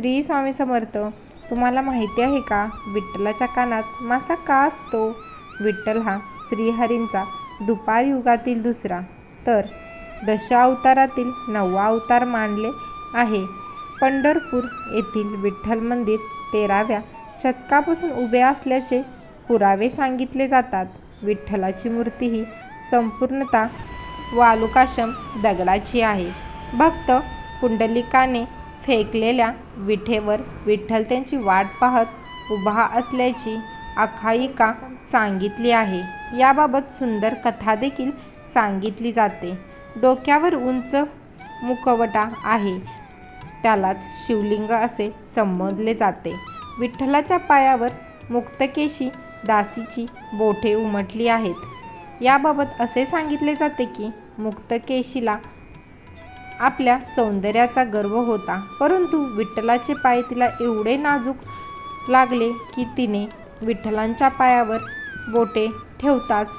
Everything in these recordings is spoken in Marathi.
श्री स्वामी समर्थ तुम्हाला माहिती आहे का? विठ्ठलाच्या कानात मासा का असतो? विठ्ठल हा श्रीहरींचा दुपार युगातील दुसरा. तर दशावतारातील नववा अवतार मानले आहे. पंढरपूर येथील विठ्ठल मंदिर तेराव्या शतकापासून उभे असल्याचे पुरावे सांगितले जातात. विठ्ठलाची मूर्ती ही संपूर्णतः वालुकाशम दगडाची आहे. भक्त पुंडलिकाने फेकलेल्या विठेवर विठ्ठल त्यांची वाट पाहत उभा असल्याची आखायिका सांगितली आहे. याबाबत सुंदर कथा देखील सांगितली जाते. डोक्यावर उंच मुखवटा आहे. त्यालाच शिवलिंग असे संबोधले जाते. विठ्ठलाच्या पायावर मुक्तकेशी दासीची बोठे उमटली आहेत. याबाबत असे सांगितले जाते की मुक्तकेशीला आपल्या सौंदर्याचा गर्व होता. परंतु विठ्ठलाचे पाय तिला एवढे नाजूक लागले की तिने विठ्ठलांच्या पायावर बोटे ठेवताच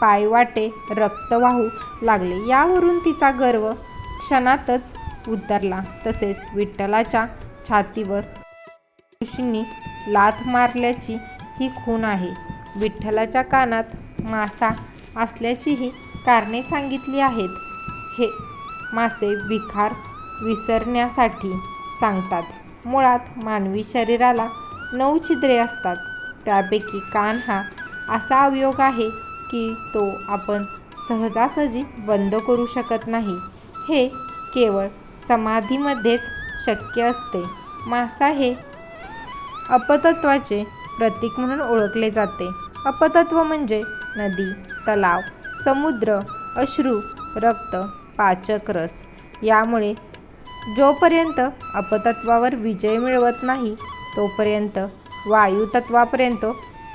पायवाटे रक्त वाहू लागले. यावरून तिचा गर्व क्षणातच उतरला. तसेच विठ्ठलाच्या छातीवर ऋषींनी लाथ मारल्याची ही खून आहे. विठ्ठलाच्या कानात मासा असल्याचीही कारणे सांगितली आहेत. हे मासे विखार विसरण्यासाठी सांगतात. मुळात मानवी शरीराला नऊ छिद्रे असतात. त्यापैकी कान हा असा अवयोग आहे की तो आपण सहजासहजी बंद करू शकत नाही. हे केवळ समाधीमध्येच शक्य असते. मासा हे अपतत्वाचे प्रतीक म्हणून ओळखले जाते. अपतत्व म्हणजे नदी तलाव समुद्र अश्रू रक्त पाचक रस. यामुळे जोपर्यंत अपतत्वावर विजय मिळवत नाही तोपर्यंत वायुतत्वापर्यंत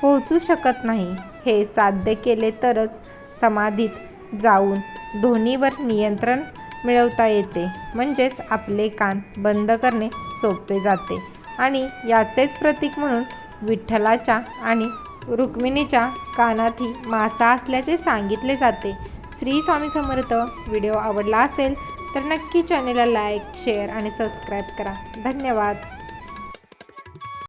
पोहोचू शकत नाही. हे साध्य केले तरच समाधीत जाऊन ध्वनीवर नियंत्रण मिळवता येते. म्हणजेच आपले कान बंद करणे सोपे जाते. आणि याचेच प्रतीक म्हणून विठ्ठलाच्या आणि रुक्मिणीच्या कानातही मासा असल्याचे सांगितले जाते. श्री स्वामी समर्थ व्हिडिओ आवडला असेल तर नक्की चॅनेलला लाईक शेअर आणि सबस्क्राईब करा. धन्यवाद.